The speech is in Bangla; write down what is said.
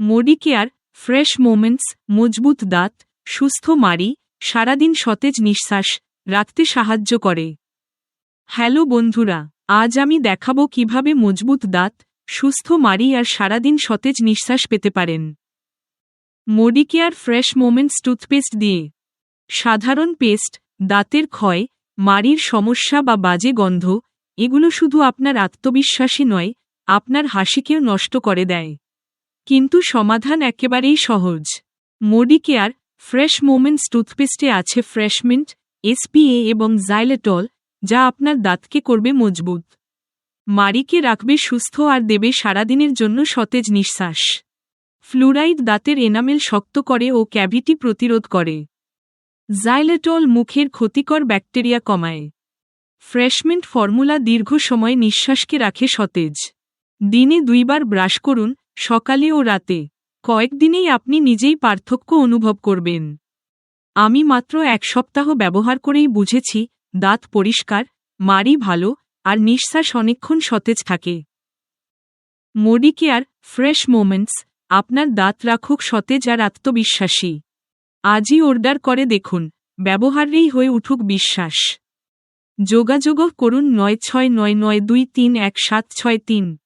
মোডিকেয়ার, ফ্রেশ মোমেন্টস, মজবুত দাঁত, সুস্থ মারি সারাদিন সতেজ নিঃশ্বাস, রাখতে সাহায্য করে। হ্যালো বন্ধুরা, আজ আমি দেখাবো কীভাবে মজবুত দাঁত, সুস্থ মারি আর সারাদিন সতেজ নিঃশ্বাস পেতে পারেন। মোডিকেয়ার ফ্রেশ মোমেন্টস টুথপেস্ট দিয়ে। সাধারণ পেস্ট, দাঁতের ক্ষয়, মাড়ির সমস্যা বা বাজে গন্ধ, এগুলো শুধু আপনার আত্মবিশ্বাসী নয়, আপনার হাসিকেও নষ্ট করে দেয়। কিন্তু সমাধান একেবারেই সহজ। মোডিকেয়ার ফ্রেশ মোমেন্টস টুথপেস্টে আছে ফ্রেশমিন্ট এসপিএ এবং জাইলেটল, যা আপনার দাঁতকে করবে মজবুত। মারিকে রাখবে সুস্থ আর দেবে সারাদিনের জন্য সতেজ নিঃশ্বাস। ফ্লুরাইড দাঁতের এনামেল শক্ত করে ও ক্যাভিটি প্রতিরোধ করে। জাইলেটল মুখের ক্ষতিকর ব্যাকটেরিয়া কমায়। ফ্রেশমেন্ট ফর্মুলা দীর্ঘ সময় নিঃশ্বাসকে রাখে সতেজ। দিনে দুইবার ব্রাশ করুন সকালে ও রাতে কয়েকদিনেই আপনি নিজেই পার্থক্য অনুভব করবেন। আমি মাত্র এক সপ্তাহ ব্যবহার করেই বুঝেছি, দাঁত পরিষ্কার, মাড়ি ভালো, আর নিঃশ্বাস অনেকক্ষণ সতেজ থাকে। মোডিকেয়ার ফ্রেশ মোমেন্টস, আপনার দাঁত রাখুক সতেজ আর আত্মবিশ্বাসী। আজই অর্ডার করে দেখুন, ব্যবহারেই হয়ে উঠুক বিশ্বাস। যোগাযোগ করুন নয় ছয় নয় নয় দুই তিন এক সাত ছয় তিন।